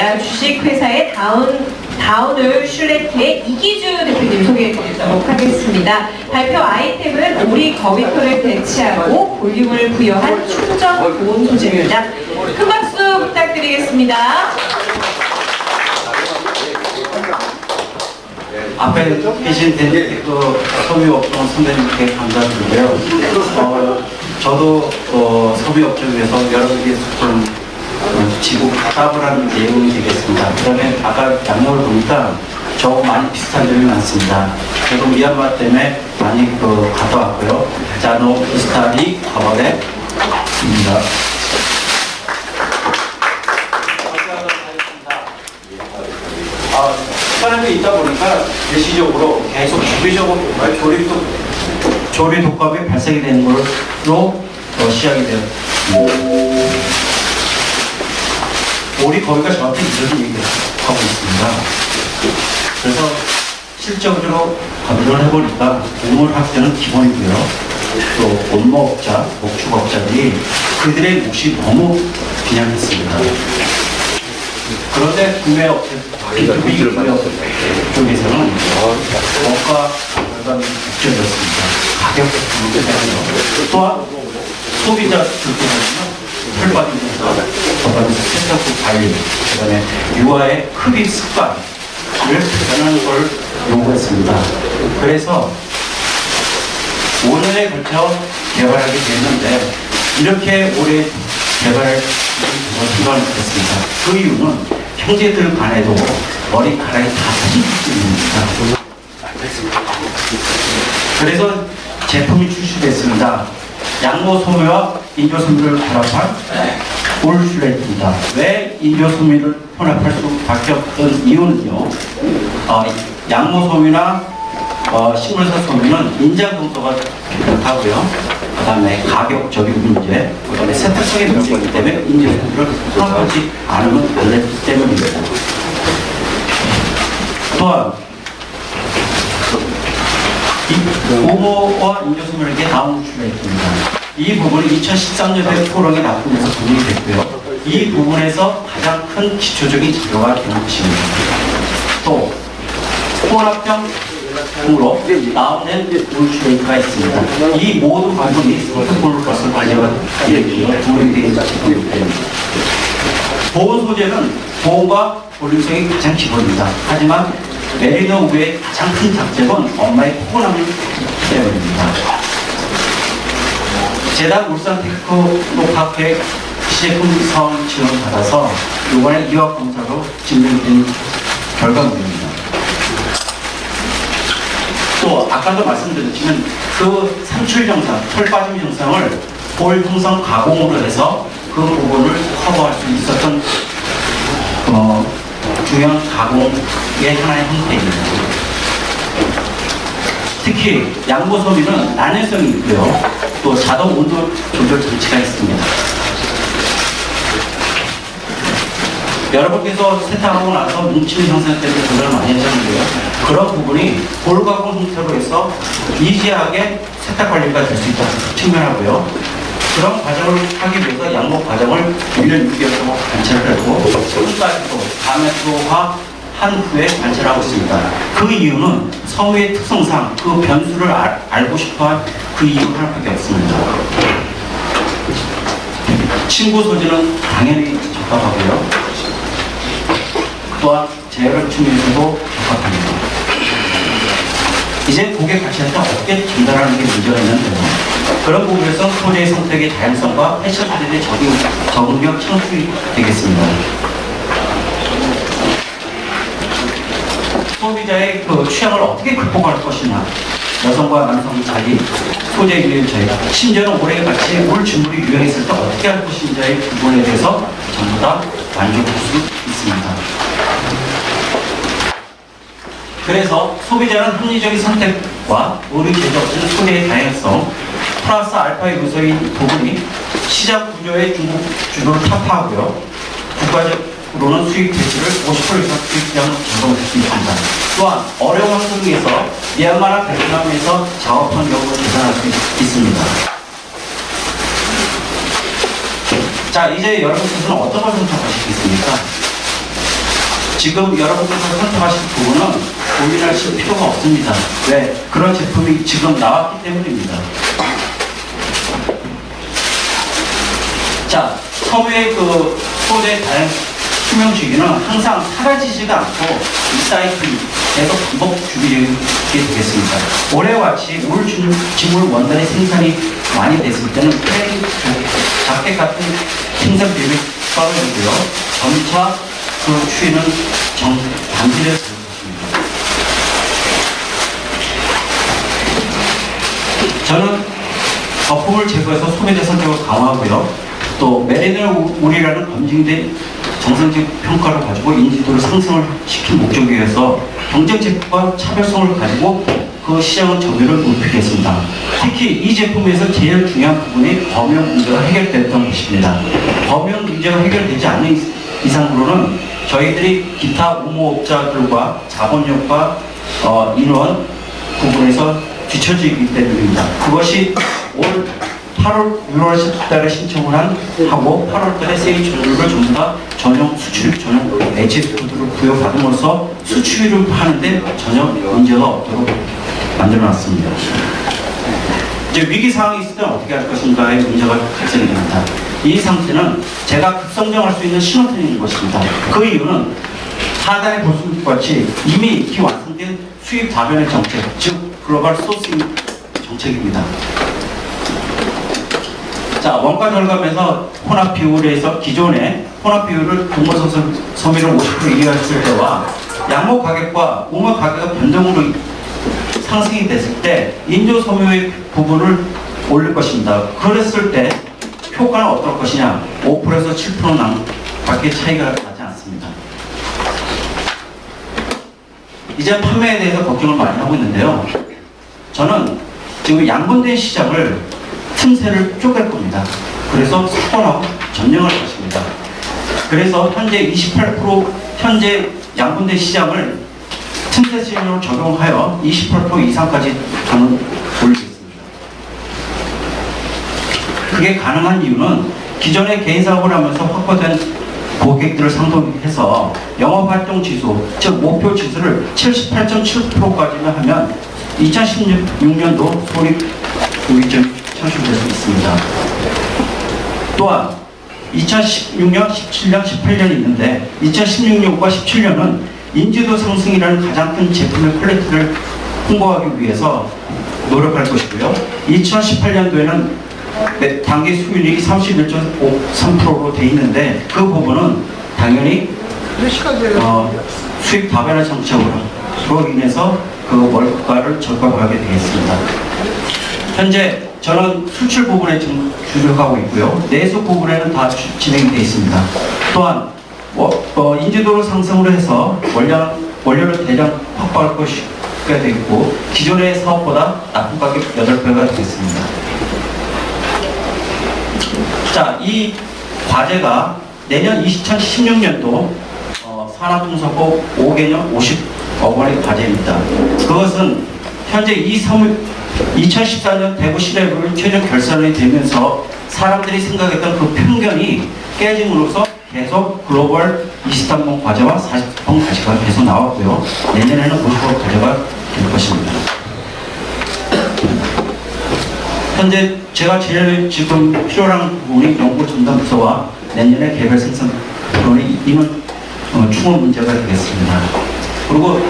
하겠습니다. 주식회사의 다운, 다운을 슐레트의 이기주 대표님 소개해 드리도록 하겠습니다. 발표 아이템은 오리 거미표를 배치하고 볼륨을 부여한 충전 보온 소재입니다. 큰 박수 부탁드리겠습니다. 앞에 계신 덴테크 소비업종 선배님께 감사드리고요. 어, 저도 어, 소비업종에서 여러 가지 좀 어, 지고 답을 하는 내용이 되겠습니다. 그다음에 아까 양모를 보니까 저 많이 비슷한 점이 많습니다. 저도 미얀마 때문에 많이 그 갔다 왔고요. 자노 비스타리 가버레입니다. 아, 사람이 있다 보니까 일시적으로 계속 주기적으로 조립도 조립 독감이 발생이 되는 걸로 어, 시작이 되었 우리 거기가 저한테 이런 얘기를 하고 있습니다. 그래서 실적으로 검토를 해보니까 우물 학대는 기본이고요. 또 온모업자, 목축업자들이 그들의 몫이 너무 빈약했습니다. 그런데 구매업체, B2B 구매업 쪽에서는 원가 절감이 느껴졌습니다. 가격 문제잖아요. 또한 소비자 쪽에서는 혈관이면서 저번에서 세탁기 관리, 그다음에 유아의 흡입 습관을 개선하는 걸 요구했습니다. 그래서 5년에 걸쳐 개발하게 됐는데 이렇게 오래 개발을 기간을 했습니다. 그 이유는 형제들 간에도 머리카락이 다 터지기 때문입니다. 그래서 제품이 출시됐습니다. 양모 소매와 인조 소매를 결합한 올슐레트입니다. 왜 인조 소매를 혼합할 수밖에 없던 이유는요. 어, 양모 소매나 어, 식물성 소매는 인장 동도가 하고요. 그 다음에 가격적인 문제, 그 다음에 세탁성의 문제이기 때문에 인조 소매를 혼합하지 않으면 안 되기 때문입니다. 또한 이 고모와 인조수물에게 다음 출발했습니다. 이 부분은 2013년에 포럼에 납품해서 분리이 됐고요. 이 부분에서 가장 큰 기초적인 자료가 된 것입니다. 또 혼합형 으로 나오는 울출레이가 있습니다. 이 모든 부분이 스마트폰을 것을 있습니다. 보온 소재는 보온과 볼륨성이 가장 기본입니다. 하지만 메리너 우의 가장 큰 장점은 엄마의 포근함을 때문입니다. 재단 울산 테크노파크의 시제품 사원 지원 받아서 이번에 이화 검사로 증명된 결과물입니다. 또 아까도 말씀드렸지만 그 상출 정상, 털 빠짐 정상을 볼 형성 가공으로 해서 그 부분을 커버할 수 있었던 어, 중요한 가공의 하나의 형태입니다. 특히 양보 소비는 난해성이 있고요. 또 자동 온도 조절 장치가 있습니다. 여러분께서 세탁하고 나서 뭉치는 현상 때문에 조절을 많이 하셨는데요. 그런 부분이 볼 가공 형태로 해서 이지하게 세탁 관리가 될 수 있다는 측면하고요. 그런 과정을 하기 위해서 양복 과정을 1년 6개월 동안 관찰을 하고 지금까지도 감액도화 한 후에 관찰하고 있습니다. 그 이유는 성우의 특성상 그 변수를 알, 알고 싶어 그 이유 하나밖에 없습니다. 친구 소지는 당연히 적합하고요. 또한 제어를 측면에서도 적합합니다. 이제 고객 가치한테 어떻게 전달하는 게 문제가 있는데요. 그런 부분에서 소재의 선택의 다양성과 패션 트렌드의 적용, 적응력 창출이 되겠습니다. 소비자의 그 취향을 어떻게 극복할 것이냐. 여성과 남성 자기, 소재 유행 저희가 심지어는 올해 같이 올 준물이 유행했을 때 어떻게 할 것인지의 부분에 대해서 전부 다 만족할 수 있습니다. 그래서 소비자는 합리적인 선택과 우리 제작진 소비의 다양성 플러스 알파의 요소인 부분이 시장 중국 주도를 타파하고요. 국가적으로는 수익 대수를 50% 이상 수익량을 적용할 수 있습니다. 또한 어려운 환경에서 미얀마나 베트남에서 작업한 경우를 계산할 수 있- 있습니다. 자, 이제 여러분께서는 어떤 걸 선택하시겠습니까? 지금 여러분께서 선택하실 부분은 고민하실 필요가 없습니다. 왜? 그런 제품이 지금 나왔기 때문입니다. 자, 섬유의 그 소재 다양 수명주기는 항상 사라지지가 않고 이 사이클이 계속 반복 주기게 되겠습니다. 올해와 같이 물 주- 지물 원단의 생산이 많이 됐을 때는 페인 자켓 같은 생산 비율이 떨어지고요. 점차 그 추이는 정, 것입니다. 저는 거품을 제거해서 소비자 성격을 강화하고요. 또 메리넬 우리라는 검증된 정상적 평가를 가지고 인지도를 상승을 시킨 목적에 의해서 경쟁 제품과 차별성을 가지고 그 시장의 점유율을 높이겠습니다. 특히 이 제품에서 제일 중요한 부분이 범용 문제가 해결됐던 것입니다. 범용 문제가 해결되지 않는 이- 이상으로는 저희들이 기타 우모업자들과 자본력과 어, 인원 부분에서 뒤처지기 때문입니다. 그것이 올 8월, 6월 달에 신청을 한 하고 8월 달에 세일 전류를 전부 다 전용 수출입 전용 HF 코드를 부여받음으로써 수출을 하는데 전혀 문제가 없도록 만들어놨습니다. 이제 위기 상황이 있을 때 어떻게 할 것인가의 문제가 발생이 됩니다. 이 상태는 제가 급성장할 수 있는 신호탄인 것입니다. 그 이유는 하단에 볼수 같이 이미 익히 완성된 수입 다변의 정책, 즉 글로벌 소싱 정책입니다. 자, 원가 절감에서 혼합 비율에서 기존의 혼합 비율을 동물성 섬유를 50% 이하했을 때와 양모 가격과 우마 가격의 변동으로 상승이 됐을 때 인조 섬유의 부분을 올릴 것입니다. 그랬을 때 효과는 어떨 것이냐? 5%에서 7% 밖에 차이가 나지 않습니다. 이제 판매에 대해서 걱정을 많이 하고 있는데요. 저는 지금 양분된 시장을 틈새를 쪼갤 겁니다. 그래서 석권하고 점령을 것입니다. 그래서 현재 28% 현재 양분대 시장을 틈새 수입으로 적용하여 28% 이상까지 저는 올리겠습니다. 그게 가능한 이유는 기존의 개인 사업을 하면서 확보된 고객들을 상동해서 영업활동 지수, 즉 목표 지수를 78.7%까지는 하면 2016년도 소립 5.7% 상실될 수 있습니다. 또한 2016년, 17년, 18년이 있는데 2016년과 17년은 인지도 상승이라는 가장 큰 제품의 퀄리티를 홍보하기 위해서 노력할 것이고요. 2018년도에는 단기 수익률이 31.3%로 돼 있는데 그 부분은 당연히 어, 수익 다변화 정책으로 인해서 그 월가를 절감하게 되겠습니다. 현재 저는 수출 부분에 좀 주력하고 있고요. 내수 부분에는 다 주- 진행이 되어 있습니다. 또한 어, 어, 인지도를 상승으로 해서 원료, 원료를 대량 확보할 것이가 되겠고 기존의 사업보다 납품 가격 8배가 되겠습니다. 자, 이 과제가 내년 2016년도 어, 산업분석법 5개년 50억 원의 과제입니다. 그것은 현재 이 사무 2014년 대구 시내부를 최종 결산이 되면서 사람들이 생각했던 그 편견이 깨짐으로써 계속 글로벌 23번 과제와 40번 과제가 계속 나왔고요. 내년에는 50번 과제가 될 것입니다. 현재 제가 제일 지금 필요한 부분이 연구 전담 부서와 내년에 개별 생산 부분이 이는 어, 충원 문제가 되겠습니다. 그리고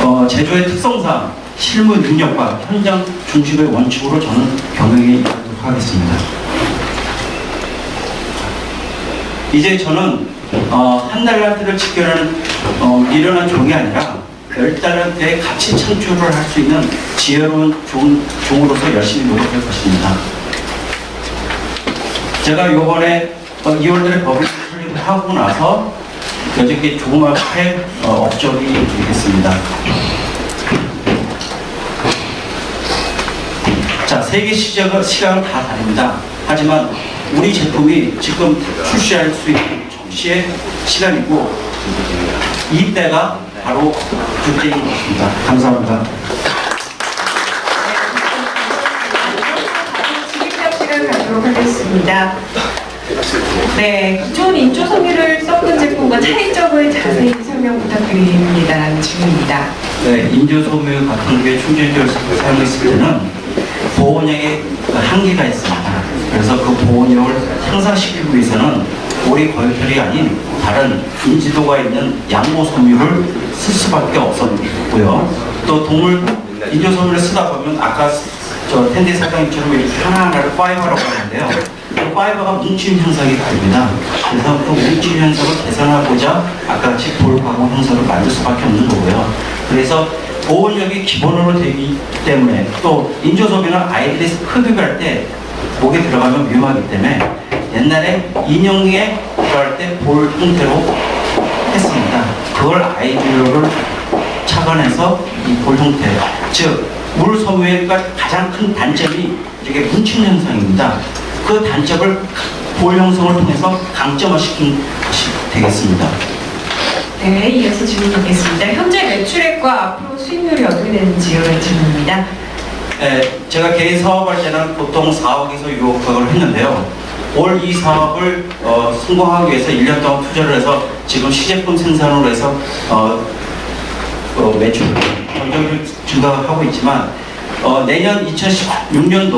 어, 제조의 특성상 실무 능력과 현장 중심의 원칙으로 저는 경영에 임하도록 하겠습니다. 이제 저는 어, 한 달란트를 직결하는 어, 미련한 종이 아니라 열 달란트의 가치 창출을 할 수 있는 지혜로운 종, 종으로서 열심히 노력할 것입니다. 제가 요번에 어, 2월달에 법을 설립을 하고 나서 여전히 조그맣게 어, 업적이 되겠습니다. 세계 시장은 시간은 다 다릅니다. 하지만 우리 제품이 지금 출시할 수 있는 정시의 시간이고 이때가 바로 그때인 것입니다. 감사합니다. 하겠습니다. 네, 기존 인조 섬유를 써 섞은 제품과 차이점을 자세히 설명 부탁드립니다라는 질문입니다. 네, 인조소묘 같은 게 충전기를 사용했을 때는 보온력에 그 한계가 있습니다. 그래서 그 보온력을 향상시키기 위해서는 오리 거위털이 아닌 다른 인지도가 있는 양모소묘를 쓸 수밖에 없었고요. 또 동물 인조소묘를 쓰다 보면 아까 저 텐디 사장님처럼 이렇게 하나하나를 파이버라고 하는데요. 그 파이버가 뭉침 현상이 다릅니다. 그래서 그 뭉침 현상을 개선하고자 아까 같이 볼광고 현상을 만들 수밖에 없는 거고요. 그래서 보온력이 기본으로 되기 때문에 또 인조소비는 아이들이 흡입할 때 목에 들어가면 위험하기 때문에 옛날에 인형에 들어갈 때볼 형태로 했습니다. 그걸 아이디어를 착안해서 이 볼 형태, 즉, 물 소모가 가장 큰 단점이 이게 뭉친 현상입니다. 그 단점을 볼 형성을 통해서 강점화시킨 것이 되겠습니다. 네, 이어서 질문 받겠습니다. 현재 매출액과 앞으로 수익률이 어떻게 되는지요? 질문입니다. 에, 제가 개인 사업할 때는 보통 4억에서 6억을 했는데요. 올 이 사업을 어, 성공하기 위해서 1년 동안 투자를 해서 지금 시제품 생산으로 해서 어, 어, 매출 점점 증가하고 있지만 어, 내년 2016년도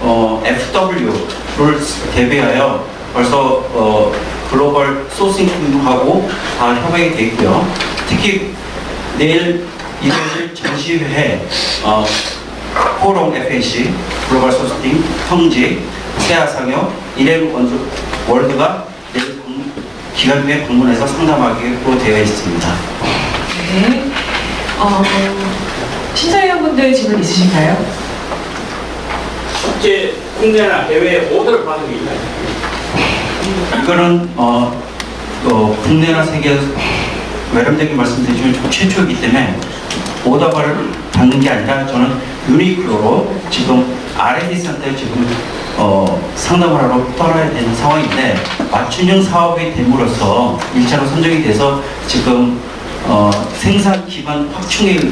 어, FW를 대비하여 벌써 어, 글로벌 소싱하고 다 협약이 돼 있고요. 특히 내일 이뤄질 전시회 어, 호롱 FAC, 글로벌 소스팅, 통지, 세아상여, 이렘 원주 월드가 내일 방- 기간에 방문해서 상담하기로 되어 있습니다. 네. 어, 심사위원분들 질문 있으신가요? 국제 국내나 해외에 오더를 받은 게 있나요? 이거는 어, 어, 국내나 세계 외람되게 말씀 드리지만 좀 최초이기 때문에 오더를 받는 게 아니라 저는 유니클로로 지금 R&D 센터에 지금 어, 상담을 하러 떠나야 되는 상황인데 맞춤형 사업이 됨으로써 일차로 선정이 돼서 지금 어, 생산 기반 확충의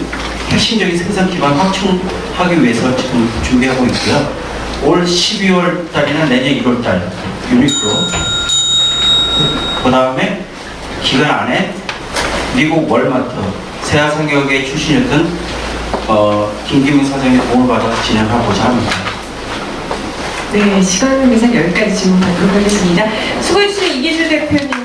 핵심적인 생산 기반 확충하기 위해서 지금 준비하고 있고요. 올 12월 달이나 내년 1월 달 유니클로 그 다음에 기간 안에 미국 월마트 세아상격의 출신이었던 어, 김기문 사장의 도움을 받아 진행하고자 합니다. 네, 시간 관계상 여기까지 질문 받도록 하겠습니다. 수고해주신 이기주 대표님